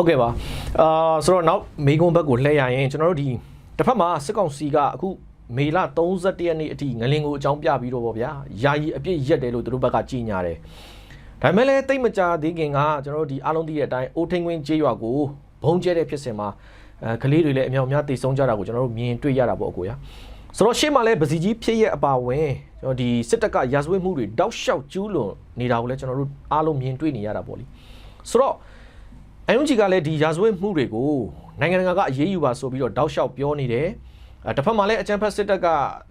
ဟုတ်ကဲ့ပါအာဆိုတော့နောက်မေကွန်ဘက်ကိုလှည့်ရရင်ကျွန်တော်တို့ဒီတစ်ဖက်မှာစစ်ကောင်စီကအခုမေလ31ရက်နေ့အထိငလင်ကိုအကြောင်းပြပြီးတော့ဗောဗျာယာယီအပြစ်ရက်တယ်လို့သူတို့ဘက်ကကြီးညာတယ်ဒါပေမဲ့လည်းတိတ်မကြသေးခင်ကကျွန်တော်တို့ဒီအားလုံးသိတဲ့အတိုင်းအိုးထင်းကွင်းကျေးရွာကိုဘုံကျဲတဲ့ဖြစ်စဉ်မှာအဲကလေးတွေလည်းအမြောက်အများတိတ်ဆုံးကြတာကိုကျွန်တော်တို့မြင်တွေ့ရတာပေါ့အကိုရဆိုတော့ရှေ့မှာလည်းဗစီကြီးဖြစ်ရဲ့အပါဝင်ကျွန်တော်ဒီစစ်တပ်ကရာဇဝတ်မှုတွေတောက်လျှောက်ကျူးလွန်နေတာကိုလည်းကျွန်တော်တို့အားလုံးမြင်တွေ့နေရတာပေါ့လေဆိုတော့ အန်ယူဂျီကလည်းဒီရာဇဝတ်မှုတွေကိုနိုင်ငံတကာကအရေးယူပါဆိုပြီးတော့တောက်လျှောက်ပြောနေတယ်အဲတစ်ဖက်မှာလည်းအကြံဖက်စစ်တပ်က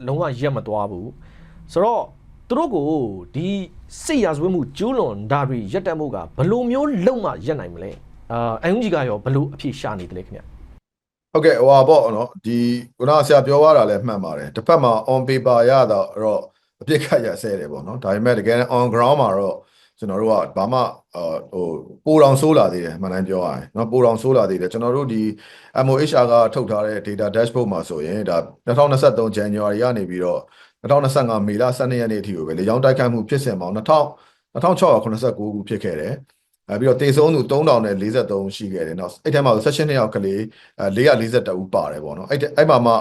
လုံးဝရက်မသွားဘူးဆိုတော့သူတို့ကိုဒီစစ်ရာဇဝတ်မှုကျူးလွန်တာတွေရက်တက်မှုကဘယ်လိုမျိုးလုံးမှရက်နိုင်မလဲအာအန်ယူဂျီကရောဘယ်လိုအဖြစ်ရှာနေတယ်လဲခင်ဗျဟုတ်ကဲ့ဟိုပါပေါ့နော်ဒီခုနကဆရာပြောသွားတာလည်းမှန်ပါတယ်တစ်ဖက်မှာ on paper ရတော့တော့အပြစ်ခတ်ရဆဲတယ်ပေါ့နော်ဒါပေမဲ့တကယ် on ground မှာတော့ ကျွန်တော်တို့ကဘာမှဟိုပိုတောင်ဆိုးလာသေးတယ်မှန်တိုင်းပြောရရင်နော်ပိုတောင်ဆိုးလာသေးတယ်ကျွန်တော်တို့ဒီ MOHR ကထုတ်ထားတဲ့ data dashboard မှာဆိုရင်ဒါ2023 January ကနေပြီးတော့2025မေလ12ရက်နေ့အထိကိုပဲလေကြောင်းတိုက်ခိုက်မှုဖြစ်စဉ်ပေါင်း2000 2689ခုဖြစ်ခဲ့တယ်အဲပြီးတော့တေဆုံးသူ3043ရှိခဲ့တယ်เนาะအဲ့ထဲမှာဆို16နှစ်ယောက်ကလေးအဲ442ဦးပါတယ်ပေါ့เนาะအဲ့အဲ့မှာမှ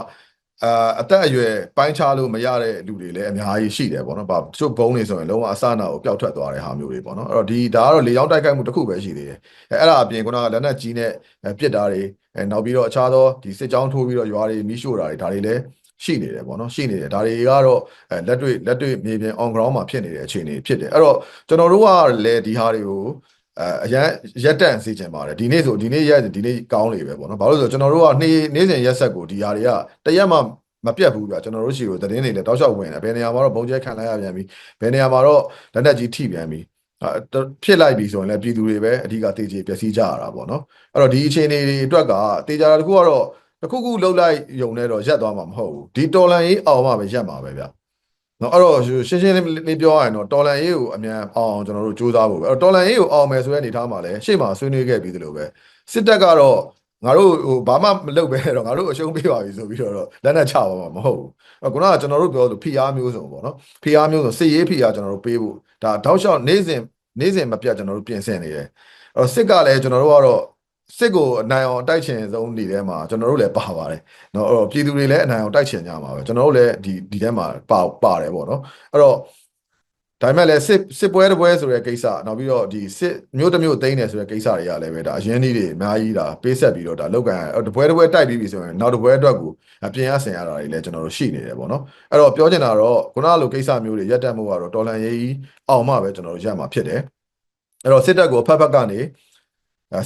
အာအသက်အရွယ်ပိုင်းခြားလို့မရတဲ့လူတွေလည်းအများကြီးရှိတယ်ပေါ့နော်။ဘာတချို့ဘုံတွေဆိုရင်လုံးဝအစနာကိုပျောက်ထွက်သွားတဲ့ဟာမျိုးတွေပေါ့နော်။အဲ့တော့ဒီဒါကတော့လေကြောင်းတိုက်ခိုက်မှုတစ်ခုပဲရှိသေးတယ်။အဲအဲ့ဒါအပြင်ခုနကလက်နက်ကြီးနဲ့ပစ်တာတွေအဲနောက်ပြီးတော့အခြားသောဒီစစ်ကြောင်းထိုးပြီးတော့ရွာတွေမီးရှို့တာတွေဒါတွေလည်းရှိနေတယ်ပေါ့နော်ရှိနေတယ်ဒါတွေကတော့အဲလက်တွေ့လက်တွေ့မြေပြင် on ground မှာဖြစ်နေတဲ့အခြေအနေဖြစ်တယ်အဲ့တော့ကျွန်တော်တို့ကလည်းဒီဟာတွေကို အဲအရန်ရက်တန့်စေချင်ပါတယ်ဒီနေ့ဆိုဒီနေ့ရက်ဒီနေ့ကောင်းလေပဲပေါ့နော်ဘာလို့လဲဆိုတော့ကျွန်တော်တို့ကနေ့နေ့စဉ်ရက်ဆက်ကိုဒီဟာတွေကတရက်မှမပြတ်ဘူးပြကျွန်တော်တို့ရှိကိုသတင်းတွေလည်းတောက်လျှောက်ဝင်တယ်ဘယ်နေရာမှာတော့ဘုံကျဲခံလိုက်ရပြန်ပြီဘယ်နေရာမှာတော့လက်နက်ကြီးထိပြန်ပြီအဲဖြစ်လိုက်ပြီဆိုရင်လည်းပြည်သူတွေပဲအဓိကတေးကြီးပျက်စီးကြရတာပေါ့နော်အဲ့တော့ဒီအခြေအနေတွေအတွက်ကတေးကြတာတခုကတော့တခုခုလှုပ်လိုက်ယုံနေတော့ရက်သွားမှာမဟုတ်ဘူးဒီတော်လန်ရေးအောင်မှပဲရက်မှာပဲဗျ နော်အဲ့တော့ရှင်းရှင်းလေးလေးပြောရရင်တော့တော်လန်ရေးကိုအမြန်အောင်အောင်ကျွန်တော်တို့စူးစမ်းဖို့ပဲအဲ့တော့တော်လန်ရေးကိုအောင်မယ်ဆိုတဲ့အနေထားမှာလည်းရှေ့မှာဆွေးနွေးခဲ့ပြီးသလိုပဲစစ်တပ်ကတော့ငါတို့ဟိုဘာမှမလုပ်ပဲတော့ငါတို့အရှုံးပေးပါပြီဆိုပြီးတော့လက်နက်ချပါမှာမဟုတ်ဘူးအဲ့ခုနကကျွန်တော်တို့ပြောလို့ဖိအားမျိုးစုံပေါ့နော်ဖိအားမျိုးစုံစစ်ရေးဖိအားကျွန်တော်တို့ပေးဖို့ဒါတောက်လျှောက်နေ့စဉ်နေ့စဉ်မပြတ်ကျွန်တော်တို့ပြင်ဆင်နေတယ်အဲ့တော့စစ်ကလည်းကျွန်တော်တို့ကတော့ စစ်ကိုအနိုင်အောင်တိုက်ချင်ဆုံးနေထဲမှာကျွန်တော်တို့လည်းပါပါတယ်เนาะအဲ့တော့ပြည်သူတွေလည်းအနိုင်အောင်တိုက်ချင်ကြမှာပဲကျွန်တော်တို့လည်းဒီဒီထဲမှာပါပါတယ်ပေါ့နော်အဲ့တော့ဒါပေမဲ့လည်းစစ်စစ်ပွဲတစ်ပွဲဆိုတဲ့ကိစ္စနောက်ပြီးတော့ဒီစစ်မျိုးတစ်မျိုးသိမ်းတယ်ဆိုတဲ့ကိစ္စတွေကလည်းပဲဒါအရင်ကြီးတွေအများကြီးဒါပေးဆက်ပြီးတော့ဒါလောက်ကန်တပွဲတစ်ပွဲတိုက်ပြီးပြီဆိုရင်နောက်တစ်ပွဲအတွက်ကိုပြင်ရဆင်ရတာတွေလည်းကျွန်တော်တို့ရှိနေတယ်ပေါ့နော်အဲ့တော့ပြောချင်တာတော့ခုနလိုကိစ္စမျိုးတွေရက်တက်မှုကတော့တော်လန်ရေးကြီးအောင်မှပဲကျွန်တော်တို့ရမှာဖြစ်တယ်အဲ့တော့စစ်တပ်ကိုဖက်ဖက်ကနေအဲ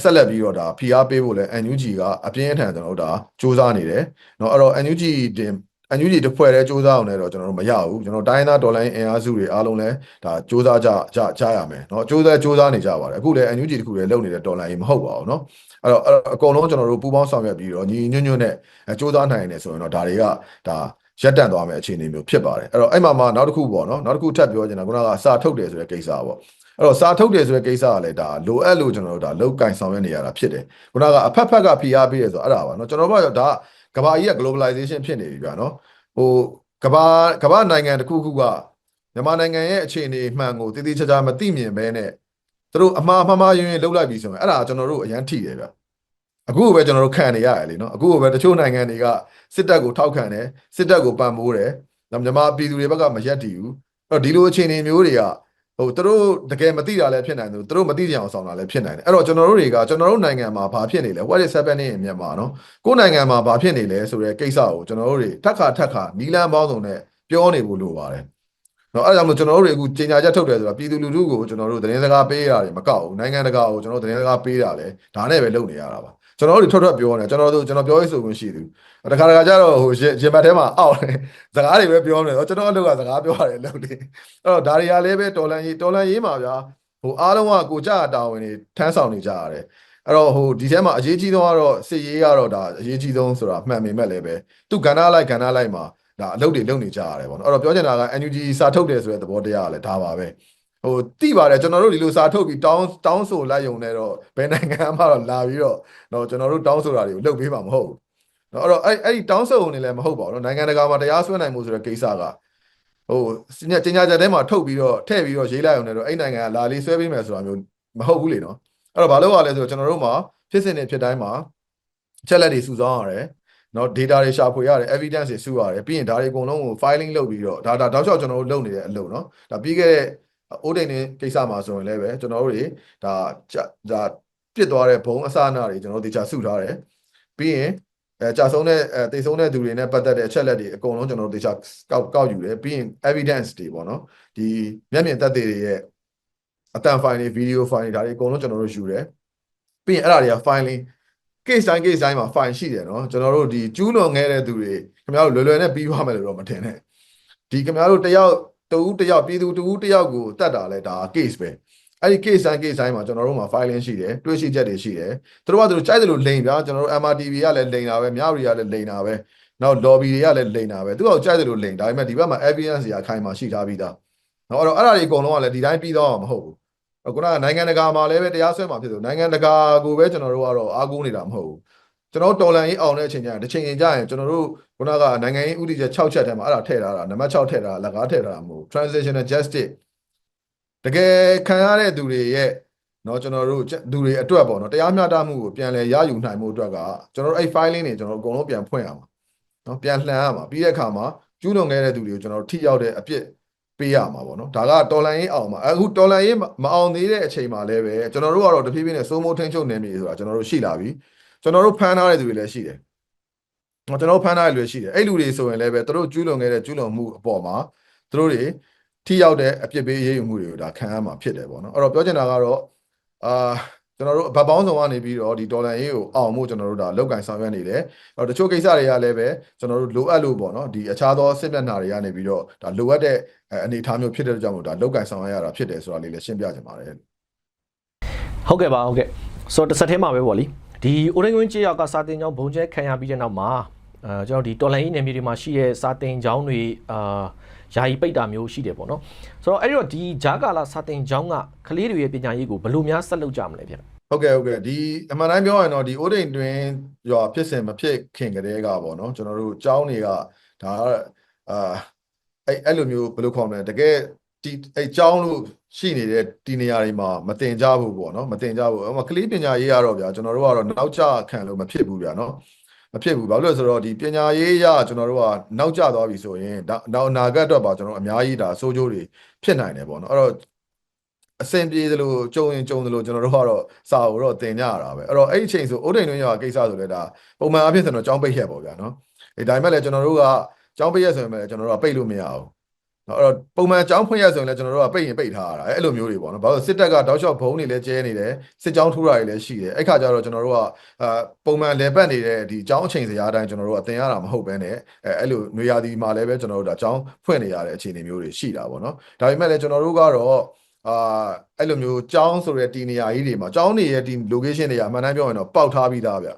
ဆက်လက်ပြီးတော့ဒါဖိအားပေးဖို့လဲ NUG ကအပြင်းအထန်ကျွန်တော်တို့ဒါစူးစမ်းနေတယ်เนาะအဲ့တော့ NUG တင် NUG တစ်ဖွဲ့တည်းစူးစမ်းအောင်လည်းတော့ကျွန်တော်တို့မရဘူးကျွန်တော်တိုင်းသားဒေါ်လာအင်အားစုတွေအားလုံးလည်းဒါစူးစမ်းကြကြကြရမယ်เนาะစူးစမ်းစူးစမ်းနေကြပါတယ်အခုလည်း NUG တစ်ခုလည်းလုပ်နေတဲ့ဒေါ်လာကြီးမဟုတ်ပါဘူးเนาะအဲ့တော့အကုန်လုံးကျွန်တော်တို့ပူးပေါင်းဆောင်ရွက်ပြီးတော့ညီညွတ်ညွတ်နဲ့စူးစမ်းနိုင်တယ်ဆိုရင်တော့ဒါတွေကဒါရက်တန့်သွားမယ့်အခြေအနေမျိုးဖြစ်ပါတယ်အဲ့တော့အဲ့မှာမှနောက်တစ်ခုပေါ့နော်နောက်တစ်ခုထပ်ပြောချင်တာခုနကစာထုတ်တယ်ဆိုတဲ့ကိစ္စပေါ့ အဲ့တော့စာထုတ်တယ်ဆိုတဲ့ကိစ္စကလည်းဒါလိုအပ်လို့ကျွန်တော်တို့ဒါလောက်ကင်ဆောင်ရွက်နေရတာဖြစ်တယ်ခုနကအဖက်ဖက်ကဖိအားပေးရဆိုတော့အဲ့ဒါပါနော်ကျွန်တော်တို့ကဒါကဘာကြီးက globalization ဖြစ်နေပြီဗျာနော်ဟိုကဘာကဘာနိုင်ငံတစ်ခုခုကမြန်မာနိုင်ငံရဲ့အခြေအနေမှန်ကိုတည်တည်ချာချာမသိမြင်ဘဲနဲ့သူတို့အမှားမှားမှားယွင်းယွင်းလှုပ်လိုက်ပြီဆိုရင်အဲ့ဒါကျွန်တော်တို့အရန်ထိတယ်ဗျအခုပဲကျွန်တော်တို့ခံနေရတယ်လीနော်အခုပဲတချို့နိုင်ငံတွေကစစ်တပ်ကိုထောက်ခံတယ်စစ်တပ်ကိုပံ့ပိုးတယ်မြန်မာပြည်သူတွေဘက်ကမရက်တည်ဘူးအဲ့တော့ဒီလိုအခြေအနေမျိုးတွေက ဟိုသူတို့တကယ်မသိတာလည်းဖြစ်နိုင်တယ်သူတို့မသိကြအောင်ဆောင်တာလည်းဖြစ်နိုင်တယ်အဲ့တော့ကျွန်တော်တို့တွေကကျွန်တော်တို့နိုင်ငံမှာဘာဖြစ်နေလဲ what is happening in Myanmar နော်ကိုယ်နိုင်ငံမှာဘာဖြစ်နေလဲဆိုတဲ့ကိစ္စကိုကျွန်တော်တို့တွေထက်ခါထက်ခါနီလန်းပေါင်းစုံနဲ့ပြောနေဖို့လိုပါတယ်နော်အဲ့ဒါကြောင့်မို့ကျွန်တော်တို့တွေအခုကြေညာချက်ထုတ်တယ်ဆိုတော့ပြည်သူလူထုကိုကျွန်တော်တို့သတင်းစကားပေးရတယ်မကောက်ဘူးနိုင်ငံတကာကိုကျွန်တော်တို့သတင်းစကားပေးတာလဲဒါနဲ့ပဲလုပ်နေရတာပါ ကျွန်တော်တို့ထွက်ထွက်ပြောနေကျွန်တော်တို့ကျွန်တော်ပြောရေးဆိုခွင့်ရှိသူတခါတခါကျတော့ဟိုရင်ဘတ်ထဲမှာအောက်တယ်စကားတွေပဲပြောနေတော့ကျွန်တော်အလုပ်ကစကားပြောရတယ်လုပ်တယ်အဲ့တော့ဒါတွေကလည်းပဲတော်လန်ရေးတော်လန်ရေးမှာဗျာဟိုအားလုံးကကိုကြတာဝန်တွေထမ်းဆောင်နေကြရတယ်အဲ့တော့ဟိုဒီထဲမှာအရေးကြီးဆုံးကတော့စစ်ရေးကတော့ဒါအရေးကြီးဆုံးဆိုတာမှန်ပေမဲ့လည်းပဲသူကဏ္ဍလိုက်ကဏ္ဍလိုက်မှာဒါအလုပ်တွေလုပ်နေကြရတယ်ပေါ့နော်အဲ့တော့ပြောချင်တာက NUG စာထုတ်တယ်ဆိုတဲ့သဘောတရားကလည်းဒါပါပဲ ဟိုတိပါတယ်ကျွန်တော်တို့ဒီလိုစာထုတ်ပြီးတောင်းတောင်းဆိုလိုက်ရုံနဲ့တော့ဘယ်နိုင်ငံမှတော့လာပြီးတော့တော့ကျွန်တော်တို့တောင်းဆိုတာတွေကိုလုပ်ပေးမှာမဟုတ်ဘူးเนาะအဲ့တော့အဲ့အဲ့ဒီတောင်းဆိုနေလည်းမဟုတ်ပါဘူးเนาะနိုင်ငံတကာမှာတရားစွဲနိုင်မှုဆိုတဲ့ကိစ္စကဟိုစညတင်ညာချက်ထဲမှာထုတ်ပြီးတော့ထည့်ပြီးတော့ရေးလိုက်အောင်လည်းတော့အဲ့နိုင်ငံကလာလေးဆွဲပေးမယ်ဆိုတာမျိုးမဟုတ်ဘူးလေเนาะအဲ့တော့ဘာလို့ ਆ လဲဆိုတော့ကျွန်တော်တို့မှာ ဖြစ်စဉ်တွေဖြစ်တိုင်းမှာချက်လက်တွေစုဆောင်းရတယ်နော် data တွေရှာဖွေရတယ် evidence တွေစုရတယ်ပြီးရင်ဒါတွေအကုန်လုံးကို filing လုပ်ပြီးတော့ဒါဒါတောက်လျှောက်ကျွန်တော်တို့လုပ်နေတဲ့အလုပ်နော်ဒါပြီးခဲ့တဲ့ အိုးတိန်နေကိစ္စမှာဆိုရင်လည်းပဲကျွန်တော်တို့တွေဒါဒါပြစ်သွားတဲ့ဘုံအစအနတွေကျွန်တော်တို့တေချာစုထားတယ်ပြီးရင်အဲကြာဆုံးတဲ့အဲတိတ်ဆုံးတဲ့သူတွေနဲ့ပတ်သက်တဲ့အချက်လက်တွေအကုန်လုံးကျွန်တော်တို့တေချာကောက်ကောက်ယူတယ်ပြီးရင် evidence တွေပေါ့နော်ဒီမျက်မြင်သက်သေတွေရဲ့အတန် file တွေ video file တွေဒါတွေအကုန်လုံးကျွန်တော်တို့ယူတယ်ပြီးရင်အဲ့ဒါတွေက filing case တိုင်း case တိုင်းမှာ file ရှိတယ်နော်ကျွန်တော်တို့ဒီကျူးလွန်ခဲ့တဲ့သူတွေခင်ဗျားတို့လွယ်လွယ်နဲ့ပြီးသွားမယ်လို့တော့မထင်နဲ့ဒီခင်ဗျားတို့တယောက် တဦးတယောက်ပြည်သူတဦးတယောက်ကိုတတ်တာလဲဒါ case ပဲအဲ့ဒီ case တိုင်း case တိုင်းမှာကျွန်တော်တို့မှာ filing ရှိတယ်တွေ့ရှိချက်တွေရှိတယ်သူတို့ကသူတို့ကြိုက်တယ်လို့လိန်ဗျာကျွန်တော်တို့ MRTV ကလည်းလိန်တာပဲမြရီကလည်းလိန်တာပဲနောက် lobby တွေကလည်းလိန်တာပဲသူကကြိုက်တယ်လို့လိန်ဒါပေမဲ့ဒီဘက်မှာ evidence တွေအခိုင်အမာရှိထားပြီးသားနော်အဲ့တော့အဲ့ဒါတွေအကုန်လုံးကလည်းဒီတိုင်းပြီးတော့မဟုတ်ဘူးခုနကနိုင်ငံတကာမှာလည်းပဲတရားစွဲမှာဖြစ်လို့နိုင်ငံတကာကိုပဲကျွန်တော်တို့ကတော့အားကိုးနေတာမဟုတ်ဘူး ကျွန်တော်တော်လန်ရေးအောင်တဲ့အချိန်ကျရင်တစ်ချိန်ချိန်ကျရင်ကျွန်တော်တို့ခုနကနိုင်ငံရေးဥတီချက်6ချက်ထဲမှာအဲ့ဒါထည့်ထားတာနံပါတ်6ထည့်ထားတာလက်ကားထည့်ထားတာမဟုတ် transitional justice တကယ်ခံရတဲ့သူတွေရဲ့เนาะကျွန်တော်တို့သူတွေအတွက်ပေါ့เนาะတရားမျှတမှုကိုပြန်လဲရယူနိုင်မှုအတွက်ကကျွန်တော်တို့အဲ့ filing တွေကျွန်တော်တို့အကုန်လုံးပြန်ဖွင့်ရမှာเนาะပြန်လှန်ရမှာပြီးတဲ့အခါမှာကျူးလွန်ခဲ့တဲ့သူတွေကိုကျွန်တော်တို့ထိရောက်တဲ့အပြစ်ပေးရမှာပေါ့နော်ဒါကတော်လန်ရေးအောင်မှာအခုတော်လန်ရေးမအောင်သေးတဲ့အချိန်မှာလည်းပဲကျွန်တော်တို့ကတော့တဖြည်းဖြည်းနဲ့စိုးမိုးထိန်းချုပ်နေပြီဆိုတာကျွန်တော်တို့ရှိလာပြီ ကျွန်တော်တို့ဖမ်းထားတဲ့သူတွေလည်းရှိတယ်ကျွန်တော်တို့ဖမ်းထားတဲ့လူတွေရှိတယ်အဲ့လူတွေဆိုရင်လည်းပဲသူတို့ကျူးလွန်ခဲ့တဲ့ကျူးလွန်မှုအပေါ်မှာသူတို့တွေထိရောက်တဲ့အပြစ်ပေးရေးယူမှုတွေကိုဒါခံရမှာဖြစ်တယ်ပေါ့နော်အဲ့တော့ပြောချင်တာကတော့အာကျွန်တော်တို့ဗတ်ပေါင်းဆောင်ကနေပြီးတော့ဒီဒေါ်လာရေးကိုအောင်မှုကျွန်တော်တို့ဒါလောက်ကင်ဆောင်ရွက်နေတယ်။အဲ့တော့တချို့ကိစ္စတွေကလည်းပဲကျွန်တော်တို့လိုအပ်လို့ပေါ့နော်ဒီအခြားသောစစ်မျက်နှာတွေကနေပြီးတော့ဒါလိုအပ်တဲ့အနေအထားမျိုးဖြစ်တဲ့ကြောင့်မို့ဒါလောက်ကင်ဆောင်ရွက်ရတာဖြစ်တယ်ဆိုတာလေးလည်းရှင်းပြချင်ပါတယ်။ဟုတ်ကဲ့ပါဟုတ်ကဲ့ဆိုတော့တစ်ဆက်ထဲမှာပဲပေါ့လी ဒီအိုရန်ဂွန်ကြေးရောက်ကစာတင်ကျောင်းဘုံကျဲခံရပြီးတဲ့နောက်မှာအဲကျွန်တော်ဒီတော်လိုင်းရေးနယ်မြေတွေမှာရှိတဲ့စာတင်ကျောင်းတွေအာယာယီပိတ်တာမျိုးရှိတယ်ပေါ့နော်ဆိုတော့အဲ့ဒီတော့ဒီဂျာကာလာစာတင်ကျောင်းကကလေးတွေရဲ့ပညာရေးကိုဘယ်လိုများဆက်လုပ်ကြမလဲဗျဟုတ်ကဲ့ဟုတ်ကဲ့ဒီအမှန်တိုင်းပြောရင်တော့ဒီအိုးတိန်တွင်ရွာဖြစ်စဉ်မဖြစ်ခင်ကတည်းကပေါ့နော်ကျွန်တော်တို့ကျောင်းတွေကဒါအာအဲ့အဲ့လိုမျိုးဘယ်လိုခေါ်မလဲတကယ် ဒီအဲ့ကျောင်းလို့ရှိနေတဲ့ဒီနေရာတွေမှာမတင်ကြဘူးပေါ့နော်မတင်ကြဘူးအမကလေးပညာရေးရတော့ဗျာကျွန်တော်တို့ကတော့နောက်ကျခံလို့မဖြစ်ဘူးဗျာနော်မဖြစ်ဘူးဘာလို့လဲဆိုတော့ဒီပညာရေးရကျွန်တော်တို့ကနောက်ကျသွားပြီဆိုရင်နောက်အနာဂတ်အတွက်ပါကျွန်တော်အများကြီးဒါစိုးကျိုးတွေဖြစ်နိုင်တယ်ပေါ့နော်အဲ့တော့အဆင်ပြေသလိုကြုံရင်ကြုံသလိုကျွန်တော်တို့ကတော့စာအုပ်တော့တင်ကြရတာပဲအဲ့တော့အဲ့ဒီအချိန်ဆိုအိုးတိန်တွင်းရွာကိစ္စဆိုလဲဒါပုံမှန်အဖြစ်ဆိုတော့ကျောင်းပိတ်ရက်ပေါ့ဗျာနော်အဲဒါပေမဲ့လည်းကျွန်တော်တို့ကကျောင်းပိတ်ရက်ဆိုရင်လည်းကျွန်တော်တို့ကပိတ်လို့မရဘူး နော်အဲ့တော့ပုံမှန်ကျောင်းဖွင့်ရက်ဆိုရင်လည်းကျွန်တော်တို့ကပိတ်ရင်ပိတ်ထားရတာအဲ့လိုမျိုးတွေပေါ့နော်ဘာလို့စစ်တပ်ကတောက်လျှောက်ဘုံတွေလည်းကျဲနေတယ်စစ်ကြောင်းထိုးတာတွေလည်းရှိတယ်အဲ့ခါကျတော့ကျွန်တော်တို့ကအာပုံမှန်လေပတ်နေတဲ့ဒီကျောင်းအချိန်စရာအတိုင်းကျွန်တော်တို့ကတင်ရတာမဟုတ်ဘဲနဲ့အဲအဲ့လိုနွေရာသီမှာလည်းပဲကျွန်တော်တို့ဒါကျောင်းဖွင့်နေရတဲ့အခြေအနေမျိုးတွေရှိတာပေါ့နော်ဒါပေမဲ့လည်းကျွန်တော်တို့ကတော့အာအဲ့လိုမျိုးကျောင်းဆိုတဲ့ဒီနေရာကြီးတွေမှာကျောင်းတွေရဲ့ဒီ location တွေကအမှန်တမ်းပြောရင်တော့ပေါက်ထားပြီးသားဗျ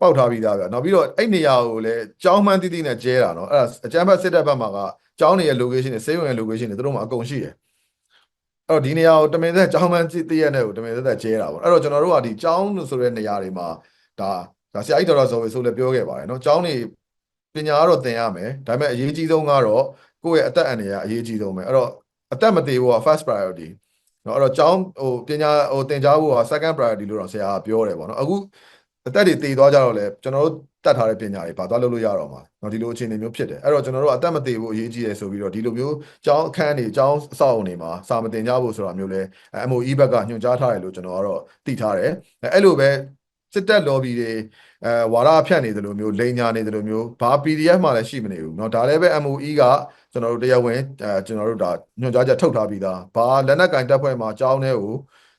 ပေါက်ထားပြီးသားဗျနောက်ပြီးတော့အဲ့နေရာကိုလည်းကျောင်းမှန်းတိတိနဲ့ကျဲတာနော်အဲ့ဒါအကျန်းဖတ်စစ်တပ်ဘက်မှာက ကျောင်းတွေရဲ့ location တွေစေယုံရဲ့ location တွေသူတို့မှာအကုန်ရှိတယ်အဲ့တော့ဒီနေရာကိုတမင်သက်ကျောင်းမှန်းတည့်ရက်နဲ့ကိုတမင်သက်ကျဲတာပေါ့အဲ့တော့ကျွန်တော်တို့ကဒီကျောင်းဆိုတဲ့နေရာတွေမှာဒါဒါဆရာကြီးတော်တော်ဇော်ဝေဆိုလည်းပြောခဲ့ပါတယ်နော်ကျောင်းတွေပညာကတော့သင်ရမယ်ဒါပေမဲ့အရေးကြီးဆုံးကတော့ကိုယ့်ရဲ့အသက်အန္တရာယ်အရေးကြီးဆုံးပဲအဲ့တော့အသက်မသေးဘူးက first priority เนาะအဲ့တော့ကျောင်းဟိုပညာဟိုသင်ကြားဖို့က second priority လို့တော့ဆရာကပြောတယ်ပေါ့နော်အခုအသက်တွေတည်သွားကြတော့လေကျွန်တော်တို့ တတ်ထားတဲ့ပညာတွေဘာသွားလုပ်လို့ရတော့မှာเนาะဒီလိုအခြေအနေမျိုးဖြစ်တယ်အဲ့တော့ကျွန်တော်တို့အသက်မသေးဘူးအရေးကြီးတယ်ဆိုပြီးတော့ဒီလိုမျိုးကျောင်းအခန်းတွေကျောင်းအဆောက်အုံတွေမှာစာမတင်ကြဖို့ဆိုတာမျိုးလဲ MOE ဘက်ကညွှန်ကြားထားတယ်လို့ကျွန်တော်ကတော့သိထားတယ်အဲ့လိုပဲစစ်တပ် lobby တွေအဲဝါဒဖြန့်နေတယ်လို့မျိုးလိန်ညာနေတယ်လို့မျိုးဘာ PDF မှလည်းရှိမနေဘူးเนาะဒါလည်းပဲ MOE ကကျွန်တော်တို့တရားဝင်အဲကျွန်တော်တို့ဒါညွှန်ကြားချက်ထုတ်ထားပြီးသားဘာလက်နက်ကင်တပ်ဖွဲ့မှာကျောင်းထဲကို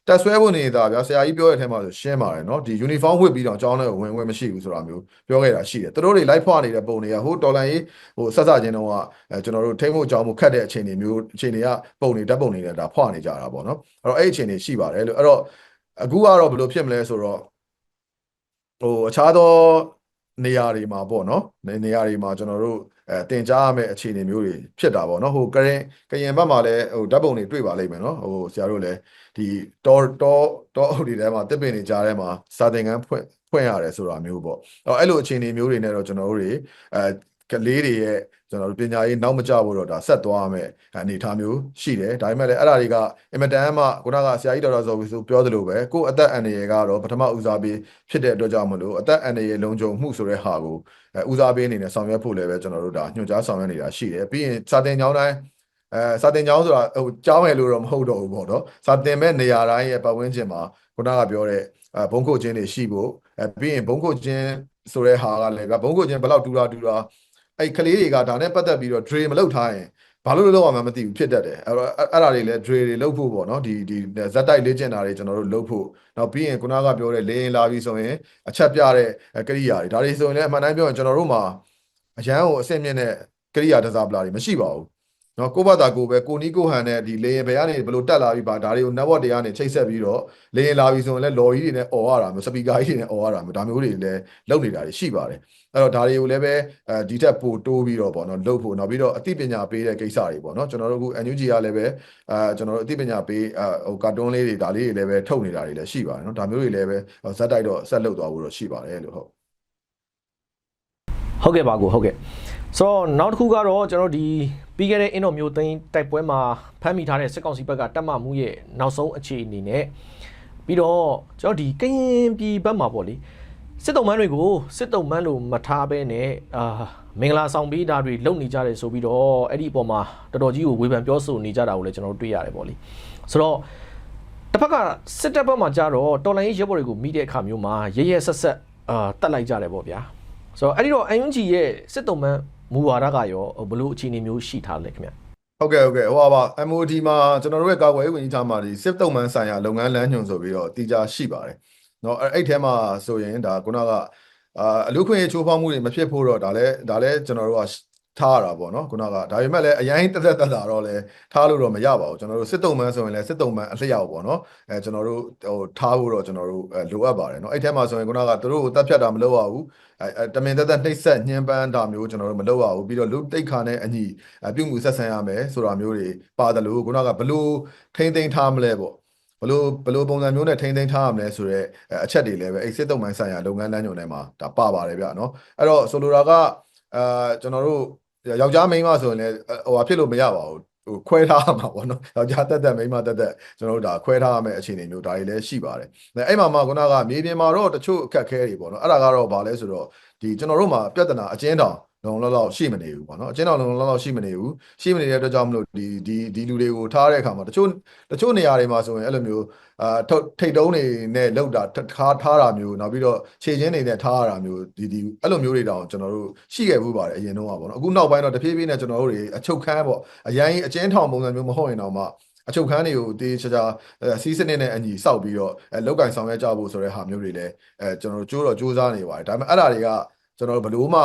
တက်ဆွဲဖို့နေတာဗျာဆရာကြီးပြောတဲ့အထက်မှာဆိုရှင်းပါတယ်နော်ဒီ uniform ဝတ်ပြီးတော့အကြောင်းနဲ့ဝင်ဝင်မရှိဘူးဆိုတာမျိုးပြောခဲ့တာရှိတယ်သူတို့တွေ live ဖွားနေတဲ့ပုံတွေကဟိုတော်လန်ကြီးဟိုဆက်စချင်းတော့ကကျွန်တော်တို့ထိမ့်ဖို့အကြောင်းမှုခတ်တဲ့အခြေအနေမျိုးအခြေအနေကပုံတွေဓာတ်ပုံတွေနဲ့ဒါဖွားနေကြတာပေါ့နော်အဲ့တော့အဲ့အခြေအနေရှိပါတယ်လို့အဲ့တော့အခုကတော့ဘယ်လိုဖြစ်မလဲဆိုတော့ဟိုအခြားသောနေရာတွေမှာပေါ့နော်နေရာတွေမှာကျွန်တော်တို့ အဲတင်ကြားရမယ့်အခြေအနေမျိုးတွေဖြစ်တာပေါ့နော်ဟိုကရင်ကရင်ဘက်မှာလည်းဟိုဓာတ်ပုံတွေတွေ့ပါလိမ့်မယ်နော်ဟိုဆရာတို့လည်းဒီတောတောတောအုပ်တွေထဲမှာတစ်ပင်တွေကြားထဲမှာစာသင်ခန်းဖွင့်ဖွင့်ရတယ်ဆိုတာမျိုးပေါ့အဲ့အဲ့လိုအခြေအနေမျိုးတွေနဲ့တော့ကျွန်တော်တို့တွေအဲ ကလေးတွေရဲ့ကျွန်တော်တို့ပညာရေးနောက်မကျဖို့တော့ဒါဆက်သွားရမယ်အနေအထားမျိုးရှိတယ်ဒါပေမဲ့လည်းအဲ့ဒါတွေကအင်မတန်မှခုနကဆရာကြီးဒေါက်တာဇော်ဝီဆိုပြောသလိုပဲကိုယ့်အသက်အန္တရာယ်ကတော့ပထမဦးစားပေးဖြစ်တဲ့အတွက်ကြောင့်မလို့အသက်အန္တရာယ်လုံခြုံမှုဆိုတဲ့ဟာကိုအဲဦးစားပေးအနေနဲ့ဆောင်ရွက်ဖို့လည်းပဲကျွန်တော်တို့ဒါညွှန်ကြားဆောင်ရွက်နေတာရှိတယ်ပြီးရင်စာတင်ကျောင်းတိုင်းအဲစာတင်ကျောင်းဆိုတာဟိုကျောင်းရယ်လို့တော့မဟုတ်တော့ဘူးပေါ့နော်စာတင်မဲ့နေရာတိုင်းရဲ့ပတ်ဝန်းကျင်မှာခုနကပြောတဲ့အဲဘုံခုတ်ခြင်းတွေရှိဖို့အဲပြီးရင်ဘုံခုတ်ခြင်းဆိုတဲ့ဟာကလည်းကဘုံခုတ်ခြင်းဘယ်လောက်တူတာတူတာ အဲ့ကလေးတွေကဒါနဲ့ပတ်သက်ပြီးတော့ dray မလုပ်ထားရင်ဘာလို့လုပ်ရမှာမသိဘူးဖြစ်တတ်တယ်အဲ့တော့အဲ့ဒါတွေလည်း dray တွေလုပ်ဖို့ပေါ့နော်ဒီဒီဇက်တိုက်လေ့ကျင့်တာတွေကျွန်တော်တို့လုပ်ဖို့နောက်ပြီးရင်ခုနကပြောတဲ့လေရင်လာပြီဆိုရင်အချက်ပြတဲ့ကရိယာတွေဒါတွေဆိုရင်လည်းအမှန်တမ်းပြောရင်ကျွန်တော်တို့မှာအရန်ကိုအဆင့်မြင့်တဲ့ကရိယာဒဇာပလာတွေမရှိပါဘူး နော်ကိုဘတာကိုပဲကိုနီးကိုဟန်နဲ့ဒီလေရင်ဘယ်ကနေဘယ်လိုတက်လာပြီးပါဒါတွေကို network တွေကနေချိတ်ဆက်ပြီးတော့လေရင်လာပြီဆိုရင်လည်း lorry တွေနဲ့អော်ရတာမျိုးစပီကာကြီးတွေနဲ့អော်ရတာမျိုးဒါမျိုးတွေလည်းလုပ်နေတာတွေရှိပါတယ်အဲ့တော့ဒါတွေကိုလည်းပဲအဲဒီထက်ပိုတိုးပြီးတော့ပေါ့နော်လုပ်ဖို့နောက်ပြီးတော့အသိပညာပေးတဲ့ကိစ္စတွေပေါ့နော်ကျွန်တော်တို့အခု NUG ကလည်းပဲအဲကျွန်တော်တို့အသိပညာပေးအဟိုကာတွန်းလေးတွေဒါလေးတွေလည်းပဲထုတ်နေတာတွေလည်းရှိပါတယ်နော်ဒါမျိုးတွေလည်းပဲဇက်တိုက်တော့ဆက်လုပ်သွားဖို့တော့ရှိပါတယ်လို့ဟုတ်ဟုတ်ကဲ့ပါကိုဟုတ်ကဲ့ဆိုတော့နောက်တစ်ခုကတော့ကျွန်တော်ဒီ ပြီးခဲ့တဲ့အင်းတော်မျိုးသိန်းတိုက်ပွဲမှာဖမ်းမိထားတဲ့စစ်ကောင်စီဘက်ကတပ်မမှုရဲ့နောက်ဆုံးအခြေအနေနဲ့ပြီးတော့ကျွန်တော်ဒီကရင်ပြည်ဘက်မှာပေါ့လေစစ်တုံးမန်းတွေကိုစစ်တုံးမန်းလို့မထားဘဲနဲ့အာမင်္ဂလာဆောင်ပေးတာတွေလုပ်နေကြတယ်ဆိုပြီးတော့အဲ့ဒီအပေါ်မှာတော်တော်ကြီးကိုဝေဖန်ပြောဆိုနေကြတာကိုလည်းကျွန်တော်တို့တွေ့ရတယ်ပေါ့လေဆိုတော့တစ်ဖက်ကစစ်တပ်ဘက်မှာကြတော့တော်လိုင်းရေးရဲဘော်တွေကိုမိတဲ့အခါမျိုးမှာရဲရဲဆက်ဆက်အာတက်လိုက်ကြတယ်ပေါ့ဗျာဆိုတော့အဲ့ဒီတော့ UNG ရဲ့စစ်တုံးမန်း မူဝါဒကရောဘလို့အခြေအနေမျိုးရှိထားလဲခင်ဗျဟုတ်ကဲ့ဟုတ်ကဲ့ဟိုပါ MOD မှာကျွန်တော်တို့ရဲ့ကာကွယ်ရေးဝန်ကြီးဌာနမှာဒီစစ်တုံးမှန်ဆိုင်ရာလုပ်ငန်းလမ်းညွှန်ဆိုပြီးတော့တည်ကြာရှိပါတယ်။နော်အဲ့ထဲမှာဆိုရင်ဒါခုနကအာလူခွင့်ရေးချိုးဖောက်မှုတွေမဖြစ်ဖို့တော့ဒါလည်းဒါလည်းကျွန်တော်တို့က ထားရတာပေါ့နော်ခုနကဒါပေမဲ့လည်းအရင်တက်တက်တက်တာတော့လည်းထားလို့တော့မရပါဘူးကျွန်တော်တို့စစ်တုံးမှန်းဆိုရင်လည်းစစ်တုံးမှန်းအလျောက်ပေါ့နော်အဲကျွန်တော်တို့ဟိုထားဖို့တော့ကျွန်တော်တို့လိုအပ်ပါတယ်နော်အဲ့ထဲမှာဆိုရင်ခုနကတို့ကိုတက်ဖြတ်တာမလုပ်ရဘူးအဲတမင်တက်တက်နှိမ့်ဆက်ညှဉ်းပန်းတာမျိုးကျွန်တော်တို့မလုပ်ရဘူးပြီးတော့လူတိတ်ခါနဲ့အညီပြုမှုဆက်ဆံရမယ်ဆိုတာမျိုးတွေပါတယ်လို့ခုနကဘလို့ထိမ့်သိမ်းထားမလဲပေါ့ဘလို့ဘလို့ပုံစံမျိုးနဲ့ထိမ့်သိမ်းထားရမလဲဆိုတော့အချက်တွေလည်းပဲအဲ့စစ်တုံးမှန်းဆိုင်ရာလုပ်ငန်းလမ်းညွှန်ထဲမှာဒါပါပါတယ်ဗျာနော်အဲ့တော့ဆိုလိုတာကအာကျွန်တော်တို့ ယောက်ျားမိန်းမဆိုရင်လည်းဟိုဟာဖြစ်လို့မရပါဘူးဟိုခွဲထားရမှာပေါ့နော်ယောက်ျားတက်တက်မိန်းမတက်တက်ကျွန်တော်တို့ဒါခွဲထားရမယ့်အခြေအနေမျိုးဒါတွေလည်းရှိပါတယ်။အဲ့မှာမှခုနကမြေပြင်မှာတော့တချို့အခက်အခဲတွေပေါ့နော်အဲ့ဒါကတော့ဘာလဲဆိုတော့ဒီကျွန်တော်တို့မှာပြဿနာအကျဉ်းတောင်လုံလောက်လောက်ရှိမနေဘူးပေါ့နော်အကျဉ်းတော်လုံလောက်လောက်ရှိမနေဘူးရှိမနေတဲ့အတွက်ကြောင့်မလို့ဒီဒီဒီလူတွေကိုထားတဲ့အခါမှာတချို့တချို့နေရာတွေမှာဆိုရင်အဲ့လိုမျိုး အာထုတ်ထိတ်တုံးတွေနဲ့လောက်တာထားထားတာမျိုးနောက်ပြီးတော့ခြေချင်းတွေနဲ့ထားရတာမျိုးဒီဒီအဲ့လိုမျိုးတွေတောင်ကျွန်တော်တို့ရှိခဲ့ဘူးပါတယ်အရင်တော့ပေါ့နော်အခုနောက်ပိုင်းတော့တဖြည်းဖြည်းနဲ့ကျွန်တော်တို့တွေအချုပ်ခန်းပေါ့အရင်အကျဉ်းထောင်ပုံစံမျိုးမဟုတ်ရင်တော့မှအချုပ်ခန်းတွေကိုတေးချာချာစီးစနစ်နဲ့အညီစောက်ပြီးတော့အဲလောက်ကင်ဆောင်ရွက်ကြဖို့ဆိုတဲ့ဟာမျိုးတွေလည်းအဲကျွန်တော်တို့ကြိုးတော့ကြိုးစားနေပါတယ်ဒါပေမဲ့အဲ့ဒါတွေကကျွန်တော်တို့ဘလို့မှ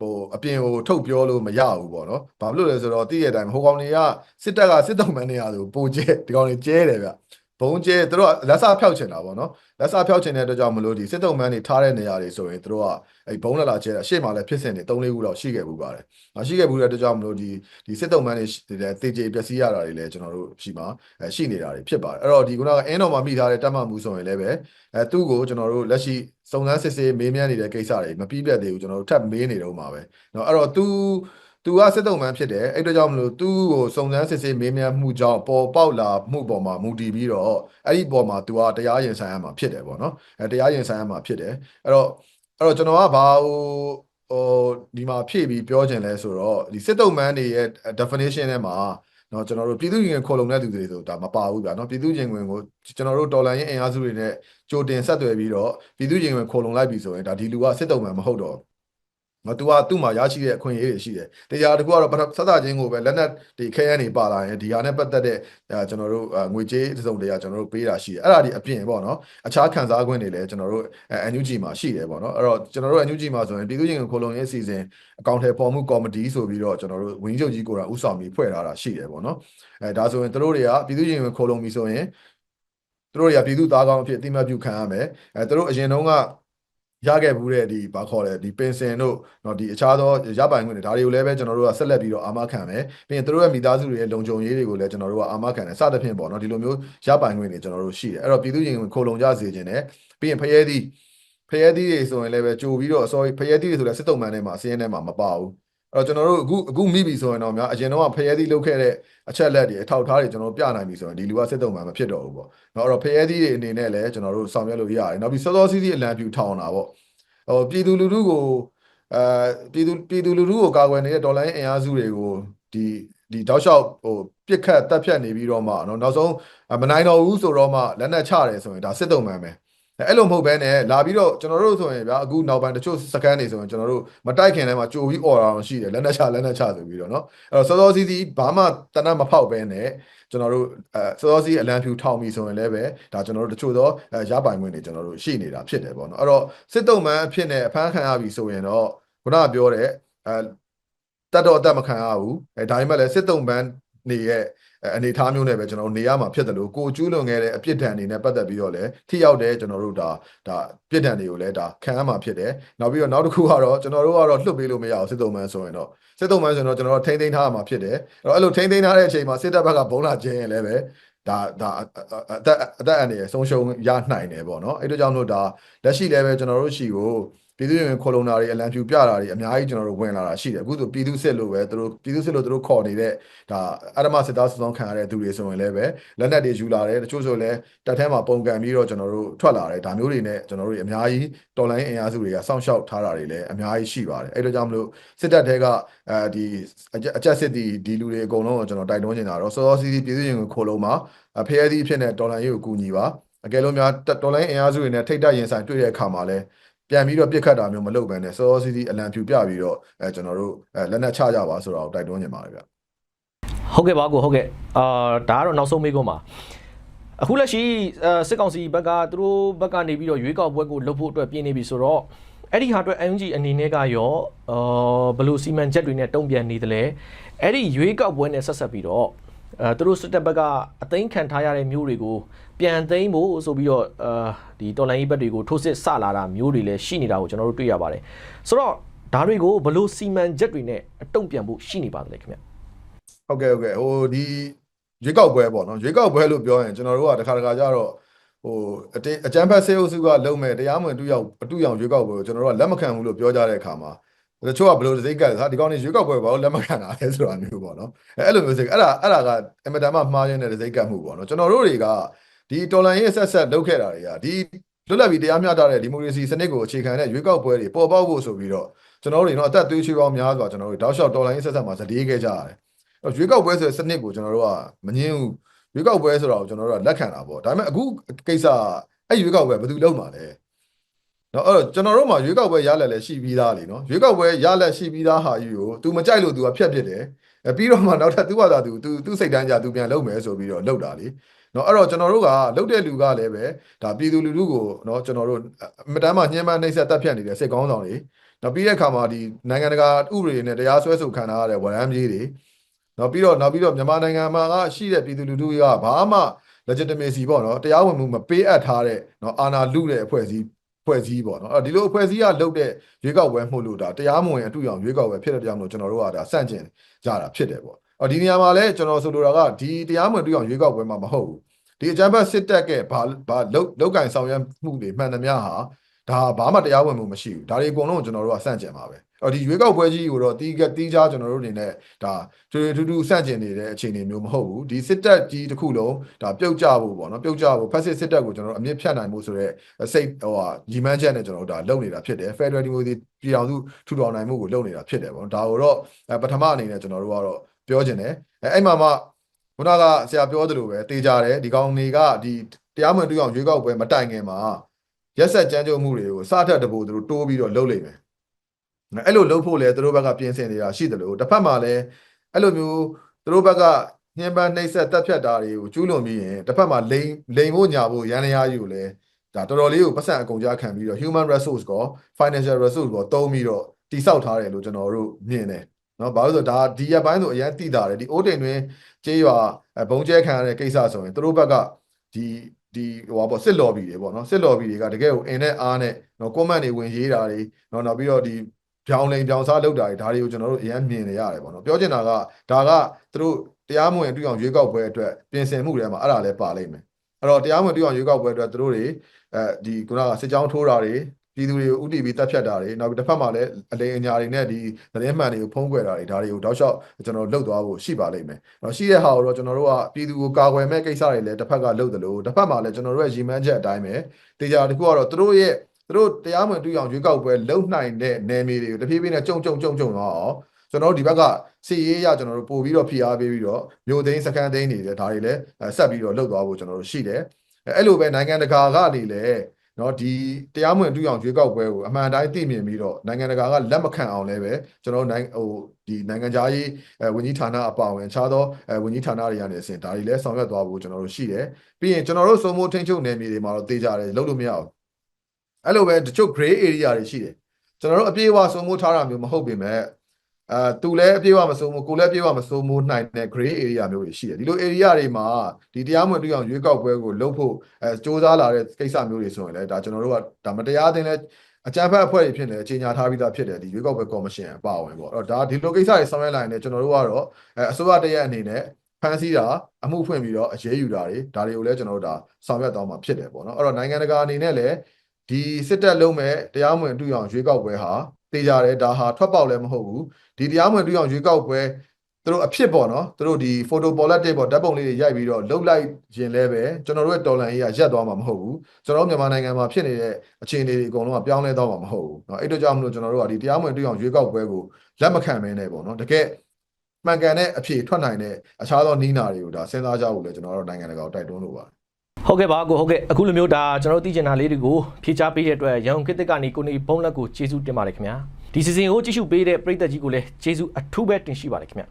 ဟိုအပြင်ကိုထုတ်ပြောလို့မရဘူးပေါ့နော်။ဘာဖြစ်လို့လဲဆိုတော့တည့်ရတဲ့အတိုင်းဟိုကောင်တွေကစစ်တပ်ကစစ်တုံးမန်းနေရဆိုပိုကျဲဒီကောင်တွေကျဲတယ်ဗျ။ ဘုံကျဲသူတို့ကလက်စားဖျောက်ချင်တာပေါ့နော်လက်စားဖျောက်ချင်တဲ့အတွက်ကြောင့်မလို့ဒီစစ်တုံးမန်းတွေထားတဲ့နေရာတွေဆိုရင်သူတို့ကအဲဘုံလလာကျဲတာရှေ့မှာလည်းဖြစ်စဉ်တွေ၃၄ခုလောက်ရှိခဲ့ဘူးပါတယ်။ဟာရှိခဲ့ဘူးတဲ့အတွက်ကြောင့်မလို့ဒီဒီစစ်တုံးမန်းတွေလည်းတေကျေပျက်စီးရတာတွေလည်းကျွန်တော်တို့ရှိမှာအဲရှိနေတာတွေဖြစ်ပါတယ်။အဲ့တော့ဒီခုနကအင်းတော်မှာမိထားတဲ့တပ်မမှုဆိုရင်လည်းပဲအဲသူ့ကိုကျွန်တော်တို့လက်ရှိစုံစမ်းစစ်ဆေးမေးမြန်းနေတဲ့ကိစ္စတွေမပြီးပြတ်သေးဘူးကျွန်တော်တို့ထပ်မေးနေတော့မှာပဲ။နော်အဲ့တော့သူ သူကစစ်တုံးမှန်းဖြစ်တယ်အဲ့တော့ကြောင့်မလို့သူ့ကိုစုံစမ်းစစ်ဆေးမေးမြန်းမှုကြောင့်ပေါ်ပေါက်လာမှုပေါ်မှာမူတည်ပြီးတော့အဲ့ဒီပေါ်မှာသူကတရားရင်ဆိုင်ရမှာဖြစ်တယ်ပေါ့နော်အဲတရားရင်ဆိုင်ရမှာဖြစ်တယ်အဲ့တော့အဲ့တော့ကျွန်တော်ကဘာဟိုဟိုဒီမှာဖြည့်ပြီးပြောချင်လဲဆိုတော့ဒီစစ်တုံးမှန်းတွေရဲ့ definition ထဲမှာเนาะကျွန်တော်တို့ပြည်သူ့ရင်ခေါ်လုံတဲ့သူတွေဆိုဒါမပါဘူးဗျာเนาะပြည်သူ့ရင်ဝင်ကိုကျွန်တော်တို့တော်လှန်ရေးအင်အားစုတွေနဲ့ကြိုတင်ဆက်သွယ်ပြီးတော့ပြည်သူ့ရင်ဝင်ခေါ်လုံလိုက်ပြီဆိုရင်ဒါဒီလူကစစ်တုံးမှန်းမဟုတ်တော့ မတူကသူ့မှာရရှိတဲ့အခွင့်အရေးတွေရှိတယ်။တရားတကူကတော့ဆက်စချင်းကိုပဲလက်နက်တွေခဲယမ်းတွေပါလာရင်ဒီဟာနဲ့ပတ်သက်တဲ့အဲကျွန်တော်တို့ငွေကြေးတစ်စုံတရာကျွန်တော်တို့ပေးတာရှိတယ်။အဲ့ဒါဒီအပြင်ပေါ့နော်။အခြားခံစား권တွေလည်းကျွန်တော်တို့အဲ NUG မှာရှိတယ်ပေါ့နော်။အဲ့တော့ကျွန်တော်တို့ NUG မှာဆိုရင်ပြည်သူ့ရင်ခိုလုံရေးအစီအစဉ်အကောင့်ထဲပေါ်မှုကော်မတီဆိုပြီးတော့ကျွန်တော်တို့ဝင်းချုပ်ကြီးကိုယ်တိုင်ဥဆောင်ပြီးဖွဲ့ထားတာရှိတယ်ပေါ့နော်။အဲဒါဆိုရင်တို့တွေကပြည်သူ့ရင်ခိုလုံပြီဆိုရင်တို့တွေကပြည်သူသားကောင်းအဖြစ်အတိမတ်ပြုခံရမယ်။အဲတို့အရင်တုန်းက ရခဲ့ဘူးတဲ့ဒီဘာခေါ်လဲဒီပင်စင်တို့เนาะဒီအခြားသောရပိုင်ခွင့်တွေဒါတွေကိုလည်းပဲကျွန်တော်တို့ကဆက်လက်ပြီးတော့အာမခံမယ်ပြီးရင်တို့ရဲ့မိသားစုတွေရဲ့လုံခြုံရေးတွေကိုလည်းကျွန်တော်တို့ကအာမခံတယ်စသဖြင့်ပေါ့เนาะဒီလိုမျိုးရပိုင်ခွင့်တွေကျွန်တော်တို့ရှိတယ်အဲ့တော့ပြည်သူ့ရင်ခိုလုံကြစေခြင်းနဲ့ပြီးရင်ဖရဲသီးဖ ဖရဲသီးတွေဆိုရင်လည်းပဲကြိုပြီးတော့ sorry ဖရဲသီးတွေဆိုလည်းစစ်တုံးမှန်ထဲမှာစီးရင်ထဲမှာမပါဘူးအဲ့ တော့ကျွန်တော်တို့အခုအခုမိပြီဆိုရင်တော့များအရင်တော့ဖရဲသီးလုတ်ခဲ့တဲ့အချက်လက်တွေအထောက်အထားတွေကျွန်တော်တို့ပြနိုင်ပြီဆိုရင်ဒီလူကစစ်တုံးမှာမဖြစ်တော့ဘူးပေါ့။နော်အဲ့တော့ဖရဲသီးတွေအနေနဲ့လည်းကျွန်တော်တို့ဆောင်ရွက်လို့ရတယ်။နောက်ပြီးစောစောစီးစီးအလံပြူထောင်တာပေါ့။ဟိုပြည်သူလူထုကိုအဲပြည်သူပြည်သူလူထုကိုကာကွယ်နေတဲ့ဒေါ်လာအင်အားစုတွေကိုဒီဒီတောက်လျှောက်ဟိုပြစ်ခတ်တပ်ဖြတ်နေပြီးတော့မှနော်နောက်ဆုံးမနိုင်တော့ဘူးဆိုတော့မှလက်နက်ချတယ်ဆိုရင်ဒါစစ်တုံးမှန်ပဲ။ အဲ့လိုမဟုတ်ဘဲနဲ့လာပြီးတော့ကျွန်တော်တို့ဆိုရင်ဗျာအခုနောက်ပိုင်းတချို့စကန်နေဆိုရင်ကျွန်တော်တို့မတိုက်ခင်တည်းမှာကြိုပြီးអော်တာအောင်ရှိတယ်လက်နက်ချလက်နက်ချဆိုပြီးတော့เนาะအဲ့တော့စောစောစီးစီးဘာမှတနတ်မဖောက်ဘဲနဲ့ကျွန်တော်တို့အဲစောစောစီးအလံဖြူထောင်ပြီဆိုရင်လည်းပဲဒါကျွန်တော်တို့တချို့သောအဲရပိုင်ခွင့်တွေကျွန်တော်တို့ရှိနေတာဖြစ်တယ်ပေါ့เนาะအဲ့တော့စစ်တုံးမှန်အဖြစ်နဲ့အဖမ်းခံရပြီဆိုရင်တော့ခုနကပြောတဲ့အဲတတ်တော့အသက်မခံရဘူးအဲဒါပေမဲ့လည်းစစ်တုံးမှန် နေရဲ့အဲအနေထားမျိုးနဲ့ပဲကျွန်တော်တို့နေရမှာဖြစ်တယ်လို့ကိုကျူးလွန်ခဲ့တဲ့အပြစ်ဒဏ်တွေနဲ့ပတ်သက်ပြီးတော့လည်းထိရောက်တဲ့ကျွန်တော်တို့ဒါဒါပြစ်ဒဏ်တွေကိုလည်းဒါခံရမှာဖြစ်တယ်နောက်ပြီးတော့နောက်တစ်ခုကတော့ကျွန်တော်တို့ကတော့လွတ်ပေးလို့မရအောင်စစ်တုံးမှန်ဆိုရင်တော့စစ်တုံးမှန်ဆိုရင်တော့ကျွန်တော်တို့ထိမ့်သိမ်းထားရမှာဖြစ်တယ်အဲ့တော့အဲ့လိုထိမ့်သိမ်းထားတဲ့အချိန်မှာစစ်တပ်ဘက်ကဘုံလာခြင်းရင်လည်းပဲဒါဒါအသက်အသက်အန္တရာယ်ဆုံးရှုံးရနိုင်တယ်ပေါ့နော်အဲ့တို့ကြောင့်မလို့ဒါလက်ရှိလည်းပဲကျွန်တော်တို့ရှိကို ပြည်သူ့ရင်ခေါ်လုံတာတွေအလံဖြူပြတာတွေအများကြီးကျွန်တော်တို့ဝင်လာတာရှိတယ်အခုဆိုပြည်သူစစ်လို့ပဲသူတို့ပြည်သူစစ်လို့သူတို့ခေါ်နေတဲ့ဒါအရမစစ်သားစုဆောင်ခံရတဲ့သူတွေဆိုရင်လည်းပဲလက်နက်တွေယူလာတယ်တချို့ဆိုလည်းတက်ထဲမှာပုံကန်ပြီးတော့ကျွန်တော်တို့ထွက်လာတယ်ဒါမျိုးတွေနဲ့ကျွန်တော်တို့အများကြီးတော်လိုင်းအင်အားစုတွေကစောင့်ရှောက်ထားတာတွေလည်းအများကြီးရှိပါတယ်အဲ့တို့ကြောင့်မလို့စစ်တပ်တွေကအဲဒီအကြက်စစ်တီဒီလူတွေအကုန်လုံးကိုကျွန်တော်တိုက်တွန်းနေတာတော့စောစောစီးစီးပြည်သူ့ရင်ကိုခေါ်လုံမှာဖရဲသီးဖြစ်တဲ့တော်လိုင်းရေးကိုကူညီပါအကယ်လို့များတော်လိုင်းအင်အားစုတွေနဲ့ထိတ်တက်ရင်ဆိုင်တွေ့တဲ့အခါမှာလည်း ပြန်ပြီးတော့ပြစ်ခတ်တာမျိုးမလုပ်ဘဲနဲ့စောစောစီးစီးအလံဖြူပြပြီးတော့အဲကျွန်တော်တို့အဲလက်နက်ချကြပါဆိုတော့တိုက်တွန်းနေပါတယ်ဗျဟုတ်ကဲ့ပါကိုဟုတ်ကဲ့အာဒါကတော့နောက်ဆုံးမေးခွန်းပါအခုလက်ရှိအာစစ်ကောင်စီဘက်ကသူတို့ဘက်ကနေပြီးတော့ရွေးကောက်ပွဲကိုလုပ်ဖို့အတွက်ပြင်နေပြီဆိုတော့အဲ့ဒီဟာအတွက် NUG အနေနဲ့ကရောအာဘယ်လိုစီမံချက်တွေနဲ့တုံ့ပြန်နေသလဲအဲ့ဒီရွေးကောက်ပွဲနဲ့ဆက်ဆက်ပြီးတော့ အဲသူတို့စစ်တပ်ဘက်ကအသိမ်းခံထားရတဲ့မျိုးတွေကိုပြန်သိမ်းဖို့ဆိုပြီးတော့အာဒီတော်လိုင်းရေးဘက်တွေကိုထိုးစစ်ဆလာတာမျိုးတွေလည်းရှိနေတာကိုကျွန်တော်တို့တွေ့ရပါတယ်ဆိုတော့ဒါတွေကိုဘယ်လိုစီမံချက်တွေနဲ့အတုံ့ပြန်ဖို့ရှိနေပါသလဲခင်ဗျဟုတ်ကဲ့ဟုတ်ကဲ့ဟိုဒီရွေးကောက်ပွဲပေါ့နော်ရွေးကောက်ပွဲလို့ပြောရင်ကျွန်တော်တို့ကတစ်ခါတစ်ခါကျတော့ဟိုအတင်းအကြမ်းဖက်ဆေးအုပ်စုကလုံမဲ့တရားမဝင်တူရောက်အတူရောက်ရွေးကောက်ပွဲကိုကျွန်တော်တို့ကလက်မခံဘူးလို့ပြောကြတဲ့အခါမှာ တချို့ကဘယ်လိုစိတ်ကပ်လဲဟာဒီကောင်နေရွေးကောက်ပွဲဘာလို့လက်မခံတာလဲဆိုတာမျိုးပေါ့နော်အဲအဲ့လိုမျိုးစိတ်အဲ့ဒါအဲ့ဒါကအင်မတန်မှမှားရင်းတဲ့စိတ်ကပ်မှုပေါ့နော်ကျွန်တော်တို့တွေကဒီတော်လန်ရေးဆက်ဆက်လုပ်ခဲ့တာတွေကဒီလွတ်လပ်ပြီးတရားမျှတတဲ့ဒီမိုကရေစီစနစ်ကိုအခြေခံတဲ့ရွေးကောက်ပွဲတွေပေါ်ပေါက်ဖို့ဆိုပြီးတော့ကျွန်တော်တို့တွေတော့အသက်သွေးချွေးပေါင်းများစွာကျွန်တော်တို့တောက်လျှောက်တော်လန်ရေးဆက်ဆက်မှာဇတေးခဲ့ကြရတယ်အဲ့ရွေးကောက်ပွဲဆိုတဲ့စနစ်ကိုကျွန်တော်တို့ကမငင်းဘူးရွေးကောက်ပွဲဆိုတော့ကျွန်တော်တို့ကလက်ခံတာပေါ့ဒါပေမဲ့အခုကိစ္စအဲ့ရွေးကောက်ပွဲဘယ်သူလုပ်မှာလဲ နော်အဲ့တော့ကျွန်တော်တို့မှာရွေးကောက်ပွဲရလက်လည်းရှိပြီးသားလीနော်ရွေးကောက်ပွဲရလက်ရှိပြီးသားဟာကြီးကို तू မကြိုက်လို့ तू ကဖြတ်ပစ်တယ်အဲပြီးတော့မှနောက်ထပ် तू ကသာ तू तू तू စိတ်တန်းကြ तू ပြန်လုပ်မယ်ဆိုပြီးတော့လုပ်တာလीနော်အဲ့တော့ကျွန်တော်တို့ကလုပ်တဲ့လူကလည်းပဲဒါပြည်သူလူထုကိုနော်ကျွန်တော်တို့အမတမ်းမှညှဉ်းပန်းနှိပ်စက်တပ်ဖြတ်နေတဲ့စစ်ကောင်းဆောင်တွေနောက်ပြီးတဲ့အခါမှာဒီနိုင်ငံတကာဥပဒေနဲ့တရားစွဲဆိုခံထားရတဲ့ဝန်ထမ်းကြီးတွေနောက်ပြီးတော့နောက်ပြီးတော့မြန်မာနိုင်ငံမှာကရှိတဲ့ပြည်သူလူထုကဘာမှ legitimacy ပေါ့နော်တရားဝင်မှုမပေးအပ်ထားတဲ့နော်အာဏာလုတဲ့အဖွဲ့အစည်းအ ဖွဲ့အစည်းပေါ့နော်အဲ့ဒီလိုအဖွဲ့အစည်းကလုပ်တဲ့ရွေးကောက်ပွဲမှုလို့ဒါတရားမဝင်အတူအောင်ရွေးကောက်ပွဲဖြစ်တဲ့ကြောင့်လို့ကျွန်တော်တို့ကဒါစန့်ကျင်ကြတာဖြစ်တယ်ပေါ့အော်ဒီနေရာမှာလဲကျွန်တော်ဆိုလိုတာကဒီတရားမဝင်တူအောင်ရွေးကောက်ပွဲမှာမဟုတ်ဘူးဒီအကြမ်းဖက်စစ်တပ်ကဘာဘာလုတ်လုတ်ကင်ဆောင်ရွက်မှုတွေမှန်သမျှဟာဒါဘာမှတရားဝင်မှုမရှိဘူးဒါတွေအကုန်လုံးကျွန်တော်တို့ကစန့်ကျင်ပါပဲ အော်ဒီရွေးကောက်ပွဲကြီးကိုတော့တီးကတီးကြကျွန်တော်တို့အနေနဲ့ဒါထူထူထူစန့်ကျင်နေတဲ့အခြေအနေမျိုးမဟုတ်ဘူးဒီစစ်တပ်ကြီးတစ်ခုလုံးဒါပြုတ်ကျဖို့ပေါ့နော်ပြုတ်ကျဖို့ဖက်စစ်စစ်တပ်ကိုကျွန်တော်တို့အမြင့်ဖြတ်နိုင်မှုဆိုတော့စိတ်ဟိုဟာညီမန်းချက်နဲ့ကျွန်တော်တို့ဒါလုပ်နေတာဖြစ်တယ် Federal Democracy ပြည်အောင်စုထူထောင်နိုင်မှုကိုလုပ်နေတာဖြစ်တယ်ပေါ့နော်ဒါကိုတော့ပထမအနေနဲ့ကျွန်တော်တို့ကတော့ပြောချင်တယ်အဲအဲ့မှာမှခုနကဆရာပြောသလိုပဲတေးကြတယ်ဒီကောင်တွေကဒီတရားမဝင်တူအောင်ရွေးကောက်ပွဲမတိုင်ခင်မှာရက်ဆက်ကြမ်းကြုတ်မှုတွေကိုစထက်တပိုးသူတို့တိုးပြီးတော့လုပ်လိမ့်မယ် အဲ့လိုလုပ်ဖို့လဲသူတို့ဘက်ကပြင်ဆင်နေတာရှိတယ်လို့တစ်ဖက်မှာလည်းအဲ့လိုမျိုးသူတို့ဘက်ကညှဉ်းပန်းနှိပ်စက်တပ်ဖြတ်တာတွေကိုကျူးလွန်ပြီးရင်တစ်ဖက်မှာလိန်လိန်ဖို့ညာဖို့ရန်ရာယူလဲဒါတော်တော်လေးကိုပတ်စံအကုန်ကြားခံပြီးတော့ human resource ကော financial resource ကောတုံးပြီးတော့တိစောက်ထားတယ်လို့ကျွန်တော်တို့မြင်တယ်နော်ဘာလို့ဆိုတော့ဒါဒီရက်ပိုင်းဆိုအရင်တိတာတယ်ဒီအိုးတိန်တွင်ကျေးရွာဘုံကျဲခံရတဲ့ကိစ္စဆိုရင်သူတို့ဘက်ကဒီဒီဟိုပါပေါ့စစ်လော်ဘီတွေပေါ့နော်စစ်လော်ဘီတွေကတကယ်ကိုအင်နဲ့အားနဲ့နော် comment တွေဝင်ရေးတာတွေနော်နောက်ပြီးတော့ဒီ ပြောင်းလိန်ပြောင်းစားလုပ်တာတွေဒါတွေကိုကျွန်တော်တို့အရင်မြင်နေရတယ်ပေါ့နော်ပြောချင်တာကဒါကသူတို့တရားမဝင်တူအောင်ရွေးကောက်ပွဲအတွက်ပြင်ဆင်မှုတွေမှာအဲ့ဒါလည်းပါလိမ့်မယ်အဲ့တော့တရားမဝင်တူအောင်ရွေးကောက်ပွဲအတွက်သူတို့တွေအဲဒီခုနကစစ်ကြောင်းထိုးတာတွေပြပြည်သူတွေကိုဥတီပြီးတပ်ဖြတ်တာတွေနောက်ပြီးတစ်ဖက်မှာလည်းအလိမ်အညာတွေနဲ့ဒီသတင်းမှန်တွေကိုဖုံးကွယ်တာတွေဒါတွေကိုတောက်လျှောက်ကျွန်တော်တို့လှုပ်သွားဖို့ရှိပါလိမ့်မယ်။နော်ရှိတဲ့ဟာကိုတော့ကျွန်တော်တို့ကပြည်သူကိုကာကွယ်မဲ့ကိစ္စတွေလည်းတစ်ဖက်ကလှုပ်တယ်လို့တစ်ဖက်မှာလည်းကျွန်တော်တို့ရဲ့ရည်မှန်းချက်အတိုင်းပဲတေချာတစ်ခုကတော့သူတို့ရဲ့ သူတို့တရားမဝင်တူအောင်ရွေးကောက်ပွဲလုံနိုင်တဲ့နယ်မြေတွေကိုတဖြည်းဖြည်းနဲ့ကြုံကြုံကြုံကြုံတော့အောင်ကျွန်တော်တို့ဒီဘက်ကစီရေးရကျွန်တော်တို့ပို့ပြီးတော့ဖိအားပေးပြီးတော့မြို့သိမ်းစခန်းသိမ်းနေတယ်ဒါတွေလည်းဆက်ပြီးတော့လှုပ်သွားဖို့ကျွန်တော်တို့ရှိတယ်အဲ့လိုပဲနိုင်ငံတကာကနေလည်းနော်ဒီတရားမဝင်တူအောင်ရွေးကောက်ပွဲကိုအမှန်တိုင်းသိမြင်ပြီးတော့နိုင်ငံတကာကလက်မခံအောင်လည်းပဲကျွန်တော်တို့နိုင်ဟိုဒီနိုင်ငံခြားရေးအဲဝန်ကြီးဌာနအပါအဝင်အခြားသောအဲဝန်ကြီးဌာနတွေကနေအစဉ်ဒါတွေလည်းဆောင်ရွက်သွားဖို့ကျွန်တော်တို့ရှိတယ်ပြီးရင်ကျွန်တော်တို့စုံမိုးထိန်းချုပ်နယ်မြေတွေမှာတော့တေးကြတယ်လုံးလို့မရဘူး အဲ့လိုပဲတချို့ gray area တွေရှိတယ်ကျွန်တော်တို့အပြေအဝစုံမိုးထားတာမျိုးမဟုတ်ပေမဲ့အဲသူလည်းအပြေအဝမစုံမိုးကိုလည်းအပြေအဝမစုံမိုးနိုင်တဲ့ gray area မျိုးတွေရှိတယ်ဒီလို area တွေမှာဒီတရားမဝင်တူအောင်ရွေးကောက်ပွဲကိုလုပ်ဖို့အဲစ조사လာတဲ့ကိစ္စမျိုးတွေဆိုရင်လည်းဒါကျွန်တော်တို့ကဒါမတရားသင်းလဲအကြမ်းဖက်အဖွဲ့တွေဖြစ်နေအချိန်ညာထားပြီးသားဖြစ်တယ်ဒီရွေးကောက်ပွဲကော်မရှင်အပါအဝင်ပေါ့အဲ့တော့ဒါဒီလိုကိစ္စတွေဆောင်ရွက်လာရင်လည်းကျွန်တော်တို့ကတော့အဲအစိုးရတရက်အနေနဲ့ဖန်ဆီးတာအမှုဖွင့်ပြီးတော့အရေးယူတာတွေဒါတွေကိုလည်းကျွန်တော်တို့ဒါဆောင်ရွက်သွားမှာဖြစ်တယ်ပေါ့နော်အဲ့တော့နိုင်ငံတကာအနေနဲ့လည်း ဒီစစ်တပ်လုံးမဲ့တရားမဝင်တူအောင်ရွေးကောက်ပွဲဟာတေးကြတယ်ဒါဟာထွက်ပေါက်လည်းမဟုတ်ဘူးဒီတရားမဝင်တူအောင်ရွေးကောက်ပွဲသူတို့အဖြစ်ပေါ့နော်သူတို့ဒီ photo politic ပေါ့ဓာတ်ပုံလေးတွေရိုက်ပြီးတော့လှုပ်လိုက်ရင်လည်းပဲကျွန်တော်တို့ရဲ့တော်လန်ရေးကရက်သွားမှာမဟုတ်ဘူးကျွန်တော်တို့မြန်မာနိုင်ငံမှာဖြစ်နေတဲ့အခြေအနေတွေအကုန်လုံးကပြောင်းလဲသွားမှာမဟုတ်ဘူးเนาะအဲ့တို့ကြောင့်မလို့ကျွန်တော်တို့ကဒီတရားမဝင်တွေ့အောင်ရွေးကောက်ပွဲကိုလက်မခံမင်းနဲ့ပေါ့နော်တကယ်မှန်ကန်တဲ့အဖြေထွက်နိုင်တဲ့အခြားသောနီးနာတွေကိုဒါစဉ်းစားကြဖို့လည်းကျွန်တော်တို့နိုင်ငံတကာကိုတိုက်တွန်းလိုပါတယ် ဟုတ်ကဲ့ပါကိုဟုတ်ကဲ့အခုလိုမျိုးဒါကျွန်တော်တို့သိချင်တာလေးတွေကိုဖြေချပေးတဲ့အတွက်ရန်ကုန်ခေတ်သစ်ကနေကိုနေဘုံလက်ကိုကျေးဇူးတင်ပါတယ်ခင်ဗျာဒီစီစဉ်ကိုကြည့်ရှုပေးတဲ့ပရိသတ်ကြီးကိုလည်းကျေးဇူးအထူးပဲတင်ရှိပါတယ်ခင်ဗျာ